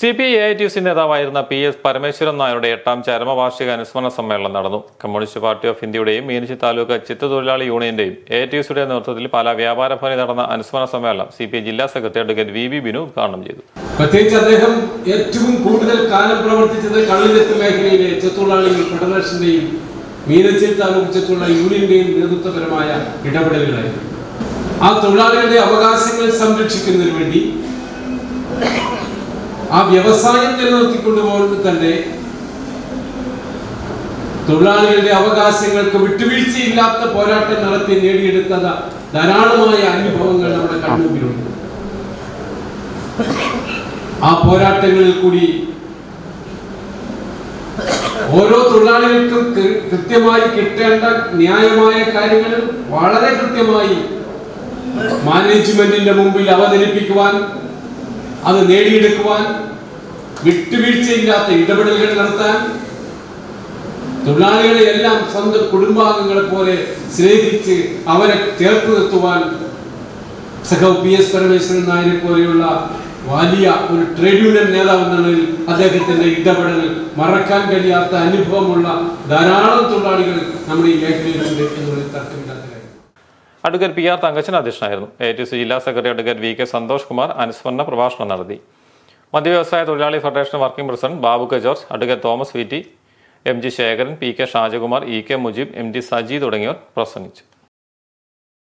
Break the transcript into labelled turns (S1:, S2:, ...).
S1: C P I T C നേതാവായിരുന്ന P S Parameswaran നായരുടെ എട്ടാം ചരമവാർഷിക അനുസ്മരണ സമ്മേളനം നടന്നു. കമ്മ്യൂണിസ്റ്റ് പാർട്ടി ഓഫ് ഇന്ത്യയുടെയും മീനച്ചി താലൂക്ക് ചിത്രത്തൊഴിലാളി യൂണിയന്റെയും എ ടി സിയുടെ നേതൃത്വത്തിൽ പാലാ വ്യാപാര ഭവനിൽ നടന്ന അനുസ്മരണ സമ്മേളനം സി പി ഐ ജില്ലാ secretary advocate V B Binu ഉദ്ഘാടനം ചെയ്തു.
S2: പ്രത്യേകിച്ച് അദ്ദേഹം ഏറ്റവും കൂടുതൽ കാലം പ്രവർത്തിച്ചത് കള്ളിലെത്ത് മേഖലയിലെ ചെത്തൊഴിലാളികൾ ഫെഡറേഷന്റെയും മീനച്ചിൽ താലൂക്ക് ചെത്തൊഴിലാളി യൂണിയന്റെയും നേതൃത്വപരമായ ഇടപെടലുകളായിരുന്നു. ആ തൊഴിലാളികളുടെ അവകാശങ്ങൾ സംരക്ഷിക്കുന്നതിന് വേണ്ടി ആ വ്യവസായം നിലനിർത്തിക്കൊണ്ടുപോകുന്നത് തന്നെ തൊഴിലാളികളുടെ അവകാശങ്ങൾക്ക് വിട്ടുവീഴ്ചയില്ലാത്ത പോരാട്ടം നടത്തി നേടിയെടുത്ത ധാരാളമായ അനുഭവങ്ങൾ നമ്മുടെ കൺമുമ്പിലുണ്ട് ആ പോരാട്ടങ്ങളിൽ കൂടി ഓരോ തൊഴിലാളികൾക്കും കൃത്യമായി കിട്ടേണ്ട ന്യായമായ കാര്യങ്ങൾ വളരെ കൃത്യമായി മാനേജ്മെന്റിന്റെ മുമ്പിൽ അവതരിപ്പിക്കുവാൻ അത് നേടിയെടുക്കുവാൻ വിട്ടുവീഴ്ചയില്ലാത്ത ഇടപെടലുകൾ നടത്താൻ തൊഴിലാളികളെ എല്ലാം സ്വന്തം കുടുംബാംഗങ്ങളെ പോലെ സ്നേഹിച്ച് അവരെ ചേർത്ത് നിർത്തുവാൻ സഖാവ് പി എസ് പരമേശ്വരൻ നായരെ പോലെയുള്ള വലിയ ഒരു ട്രേഡ് യൂണിയൻ നേതാവ് അദ്ദേഹത്തിന്റെ ഇടപെടൽ മറക്കാൻ കഴിയാത്ത അനുഭവമുള്ള ധാരാളം തൊഴിലാളികൾ നമ്മുടെ ഈ മേഖലയിലുണ്ട് എന്നുള്ളത് തർക്കമില്ലാത്ത
S1: അഡ്വക്കേറ്റ് പി ആർ തങ്കച്ചൻ അധ്യക്ഷനായിരുന്നു. എ ടി സി ജില്ലാ secretary advocate V K Santhosh Kumar അനുസ്മരണ പ്രഭാഷണം നടത്തി. മധ്യവ്യവസായ തൊഴിലാളി federation working president Babu George advocate Thomas V T M G Sekharan P K Shajakumar E K Mujeeb M D Saji തുടങ്ങിയവർ പ്രസംഗിച്ചു.